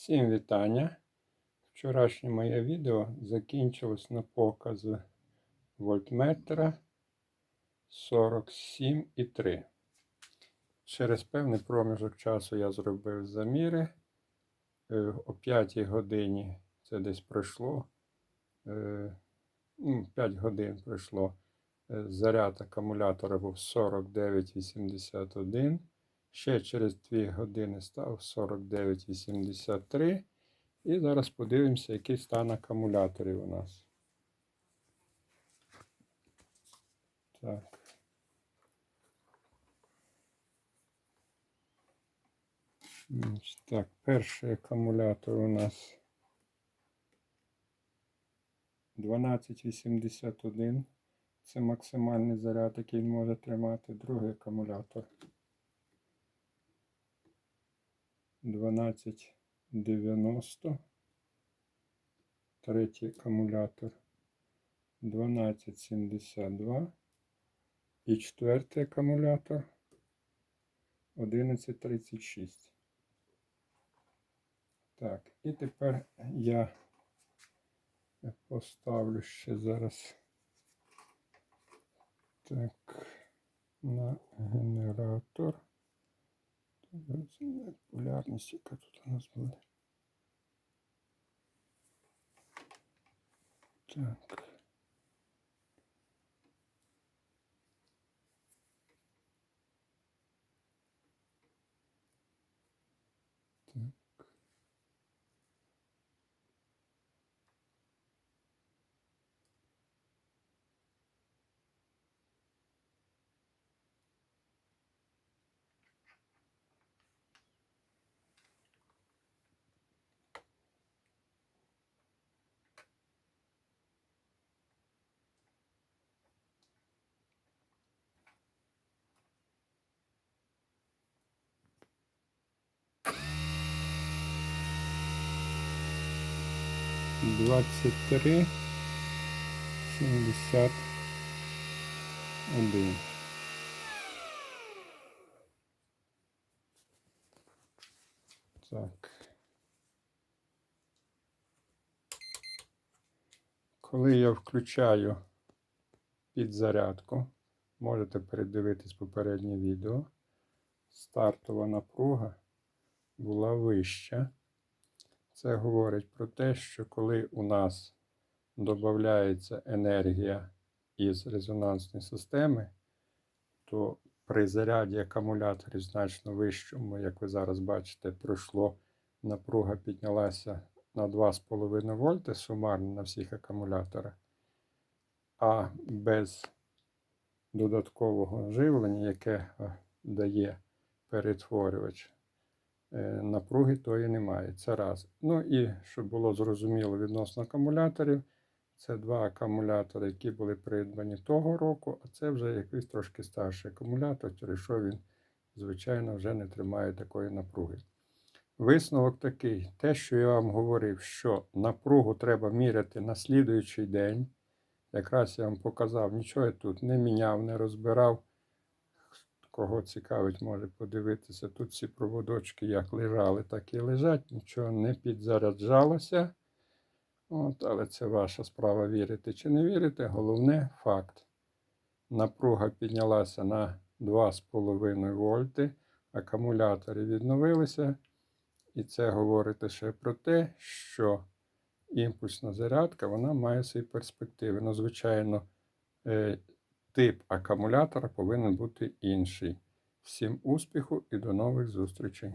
Всім вітання. Вчорашнє моє відео закінчилось на показу вольтметра 47,3. Через певний проміжок часу я зробив заміри. Е, О 5 годині це десь пройшло. е, ну, 5 годин пройшло. Е, Заряд акумулятора був 49,81. Ще через 2 години став 49,83. І зараз подивимося, який стан акумуляторів у нас. Так. Так, перший акумулятор у нас 1281. Це максимальний заряд, який він може тримати. Другий акумулятор 1290. Третій акумулятор 1272. І четвертий акумулятор 1136. Так, і тепер я поставлю ще зараз так на генератор. Полярність, яка тут у нас буде. Так. Двадцять три сімдесят один. Так. Коли я включаю підзарядку, можете передивитись попереднє відео. Стартова напруга була вища. Це говорить про те, що коли у нас додається енергія із резонансної системи, то при заряді акумуляторів значно вищому, як ви зараз бачите, пройшло напруга піднялася на 2,5 вольти сумарно на всіх акумуляторах, а без додаткового живлення, яке е, дає перетворювач, напруги тої немає. Це раз. Ну і щоб було зрозуміло відносно акумуляторів, це два акумулятори, які були придбані того року, а це вже якийсь трошки старший акумулятор, через що він, звичайно, вже не тримає такої напруги. Висновок такий: те, що я вам говорив, що напругу треба міряти на слідуючий день. Якраз я вам показав, нічого я тут не міняв, не розбирав. Кого цікавить, може подивитися. Тут ці проводочки як лежали, так і лежать, нічого не підзаряджалося. От, Але це ваша справа вірити чи не вірити. Головне факт. Напруга піднялася на 2,5 вольти, акумулятори відновилися. І це говорить ще про те, що імпульсна зарядка вона має свої перспективи. Ну, звичайно, е, тип акумулятора повинен бути інший. Всім успіху і до нових зустрічей!